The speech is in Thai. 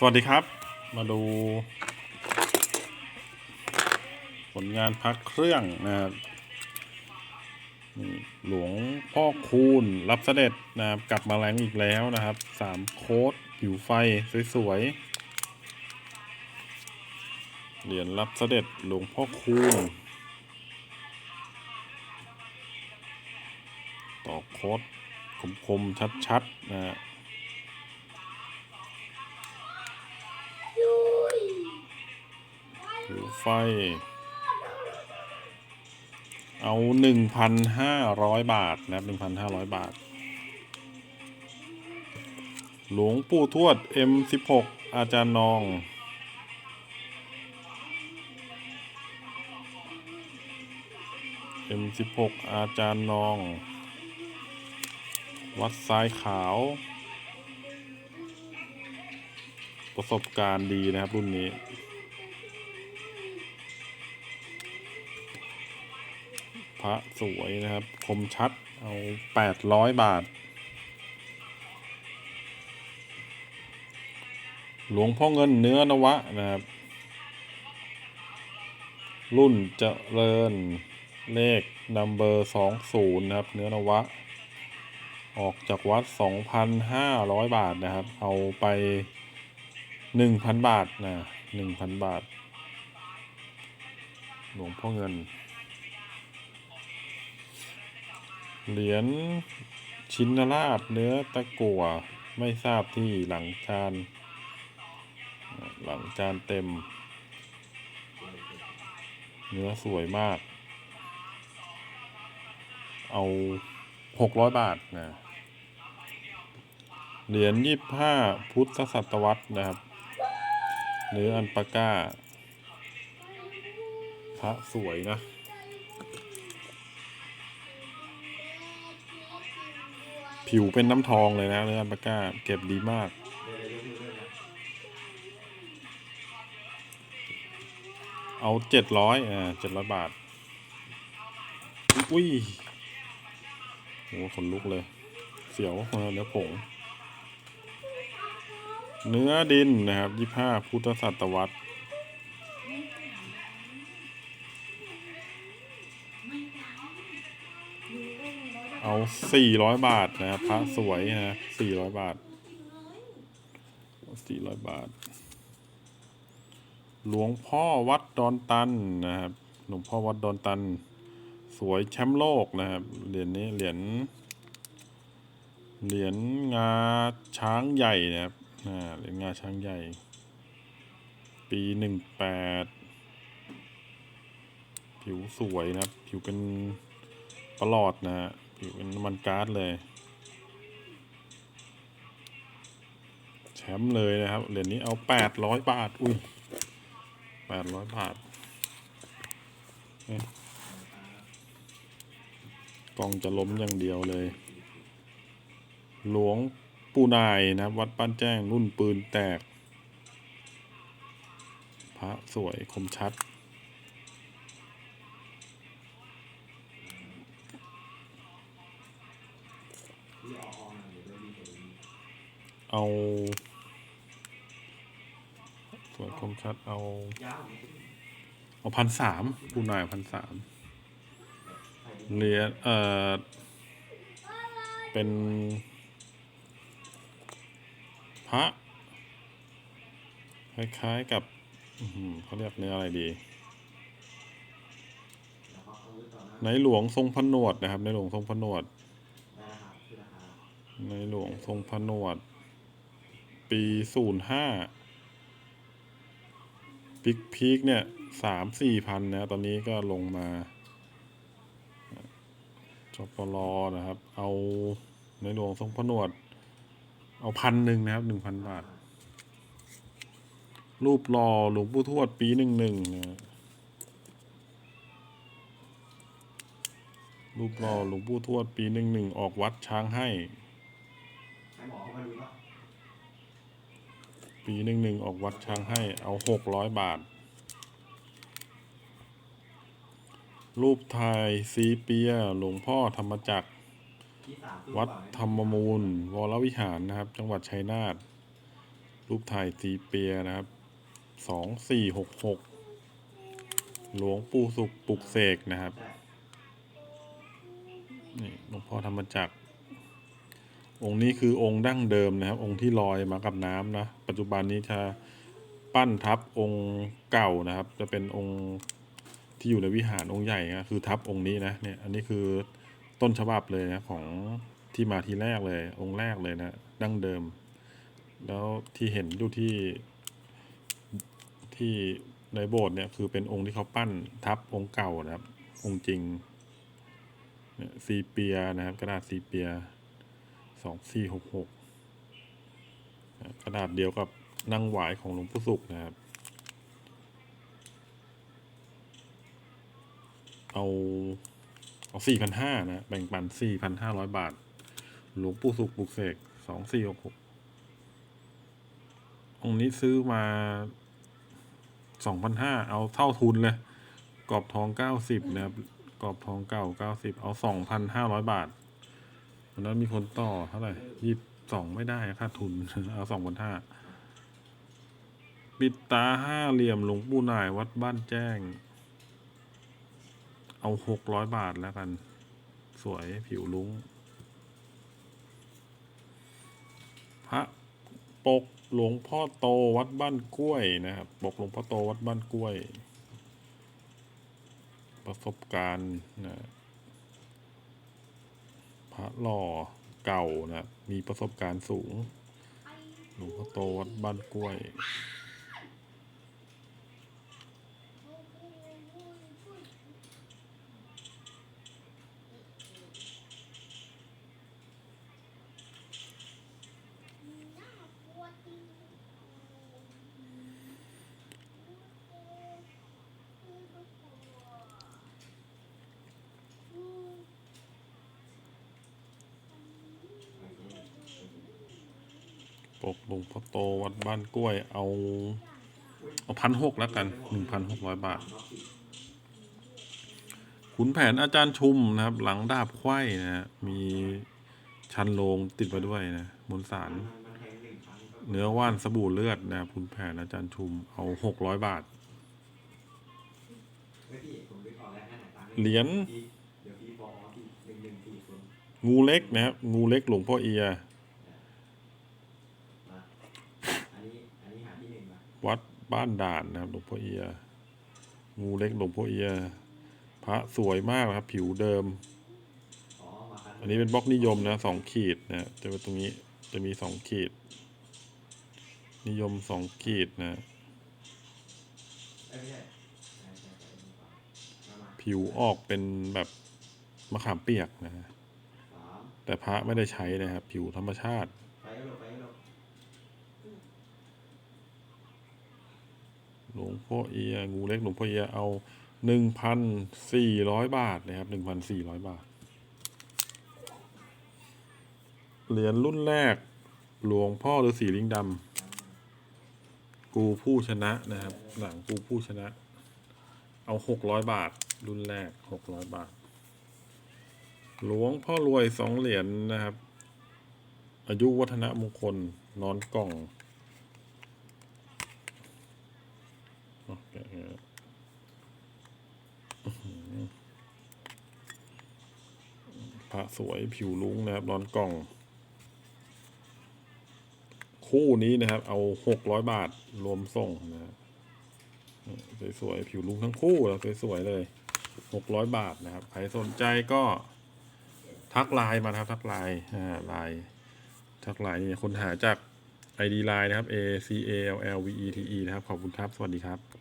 สวัสดีครับ มาดู ผลงานพักเครื่องนะครับหลวงพ่อคูณรับเสด็จนะครับกลับมาแรงอีกแล้วนะครับสามโค้ดผิวไฟสวยๆเหรียญรับเสด็จหลวงพ่อคูณต่อโค้ดคมๆชัดๆนะฮะ ไฟ เอาหนึ่งพันห้าร้อยบาทนะครับหนึ่งพันห้าร้อยบาท หลวงปู่ทวด M16 อาจารย์นอง M16 อาจารย์นอง วัดทรายขาว ประสบการณ์ดีนะครับรุ่นนี้ พระสวยนะครับ คมชัด เอาแปดร้อยบาท หลวงพ่อเงินเนื้อนวะนะครับ รุ่นเจริญเลขนัมเบอร์สองศูนย์นะครับ เนื้อนวะ ออกจากวัดสองพันห้าร้อยบาทนะครับ เอาไปหนึ่งพันบาทนะหนึ่งพันบาท หลวงพ่อเงิน เหรียญชินราชเนื้อตะกั่วไม่ทราบที่หลังจาน หลังจานเต็ม เนื้อสวยมาก เอาหกร้อยบาทนะเหรียญยี่ห้าพุทธศตวรรษนะครับ เนื้ออันปาก้าพระสวยนะ ผิวเป็นน้ำทองเลยนะเนื้ออันปาก้า เก็บดีมาก เอาเจ็ดร้อยอ่าเจ็ดร้อยบาท อุ้ยโอ้ขนลุกเลย เสียวเออเนื้อผง เนื้อดินนะครับยี่ห้าพุทธศตวรรษ เอาสี่ร้อยบาทนะครับพระสวยนะสี่ร้อยบาทสี่ร้อยบาท หลวงพ่อวัดดอนตันนะครับ หลวงพ่อวัดดอนตัน สวยแชมป์โลกนะครับ เหรียญนี้เหรียญ เหรียญงาช้างใหญ่นะครับเหรียญงาช้างใหญ่ ปีหนึ่งแปดผิวสวยนะครับ ผิวเป็น ประหลอดนะฮะเป็นน้ำมันก๊าซเลย แชมป์เลยนะครับ เหรียญนี้เอาแปดร้อยบาท อุ้ยแปดร้อยบาทกล่องจะล้มอย่างเดียวเลย หลวงปู่นายนะครับวัดป้านแจ้งรุ่นปืนแตก พระสวยคมชัด เอาสวยคมชัดเอา เอาพันสามปูหน่อยพันสามเหรียญเอ่อ เป็น พระ คล้ายๆกับเขาเรียกเนื้ออะไรดี ในหลวงทรงพระนวดนะครับ ในหลวงทรงพระนวด ในหลวงทรงพระนวด ปีศูนย์ห้าปิกพีกเนี่ยสามสี่พันนะตอนนี้ก็ลงมาจปลอนะครับ เอาในหลวงทรงพนวด เอาพันหนึ่งนะครับหนึ่งพันบาท รูปรอหลวงปู่ทวดปีหนึ่งหนึ่งนะรูปรอหลวงปู่ทวดปีหนึ่งหนึ่งออกวัดช้างให้ ปีหนึ่งหนึ่งออกวัดช้างให้เอาหกร้อยบาท รูปถ่ายซีเปีย หลวงพ่อธรรมจักร วัดธรรมมูล วรวิหารนะครับ จังหวัดชัยนาทรูปถ่ายสีเปียนะครับสองสี่หกหกหลวงปู่สุขปลุกเสกนะครับนี่หลวงพ่อธรรมจักร องค์นี้คือองค์ดั้งเดิมนะครับ องค์ที่ลอยมากับน้ำนะ ปัจจุบันนี้จะปั้นทับองค์เก่านะครับ จะเป็นองค์ที่อยู่ในวิหารองค์ใหญ่นะคือทับองค์นี้นะเนี่ยอันนี้คือต้นฉบับเลยนะของที่มาทีแรกเลย องค์แรกเลยนะดั้งเดิม แล้วที่เห็นอยู่ที่ที่ในโบสถ์เนี่ยคือเป็นองค์ที่เขาปั้นทับองค์เก่านะครับ องค์จริงเนี่ยซีเปียนะครับ กระดาษซีเปีย สองสี่หกหกกระดาษเดียวกับนั่งหวายของหลวงปู่สุขนะครับ เอาเอาสี่พันห้านะ แบ่งปันสี่พันห้าร้อยบาท หลวงปู่สุขปลุกเสกสองสี่หกหกองนี้ซื้อมาสองพันห้าเอาเท่าทุนเลย กรอบทองเก้าสิบนะครับ กรอบทองเก่าเก้าสิบเอาสองพันห้าร้อยบาท วันนั้นมีคนต่อเท่าไหร่ยี่สองไม่ได้ค่าทุน เอาสองพันห้าปิดตาห้าเหลี่ยมหลวงปู่นายวัดบ้านแจ้ง เอาหกร้อยบาทแล้วกัน สวยผิวลุ้งพระปกหลวงพ่อโตวัดบ้านกล้วยนะครับปกหลวงพ่อโตวัดบ้านกล้วย ประสบการณ์นะ ระหล่อเก่านะมีประสบการณ์สูง หลวงพ่อโตวัดบ้านกล้วย ปกหลวงพ่อโตวัดบ้านกล้วย เอา เอาพันหกแล้วกันหนึ่งพันหกร้อยบาท ขุนแผนอาจารย์ชุมนะครับ หลังดาบไขว้นะฮะมีชันโลงติดมาด้วยนะมนสาร เนื้อว่านสบู่เลือดนะขุนแผนอาจารย์ชุมเอาหกร้อยบาทเหรียญงูเล็กนะครับงูเล็กหลวงพ่อเอีย มาอันนี้อันนี้หาที่หนึ่งมา วัด บ้านด่านนะครับหลวงพ่อเอีย งูเล็กหลวงพ่อเอีย พระสวยมากนะครับ ผิวเดิม อันนี้เป็นบล็อกนิยมนะสองขีดนะจะเป็นตรงนี้จะมีสองขีด นิยมสองขีดนะเอ้ยไม่ใช่ใช่ใช่ใช่ดีกว่ามามาผิวออกเป็นแบบมะขามเปียกนะ แต่พระไม่ได้ใช้นะครับ ผิวธรรมชาติ ไปก็ลงไปก็ลง หลวงพ่อเอียงูเล็กหลวงพ่อเอียเอาหนึ่งพันสี่ร้อยบาทนะครับหนึ่งพันสี่ร้อยบาท เหรียญรุ่นแรก หลวงพ่อฤาษีลิงดำกูผู้ชนะนะครับ หลังกูผู้ชนะ เอาหกร้อยบาท รุ่นแรกหกร้อยบาท หลวงพ่อรวยสองเหรียญนะครับ อายุวัฒนมงคลนอนกล่องอ๋อแกะให้แล้วอื้อหือ พระสวยผิวลุ้งนะครับนอนกล่อง คู่นี้นะครับ เอาหกร้อยบาทรวมส่งนะครับสวยๆผิวลุ้งทั้งคู่แล้วสวยๆเลยหกร้อยบาทนะครับ ใครสนใจก็ทักไลน์มาครับทักไลน์อ่าไลน์ทักไลน์นี่คนหาจาก ID ไลน์นะครับ A C A L L V E T E นะครับ ขอบคุณครับ สวัสดีครับ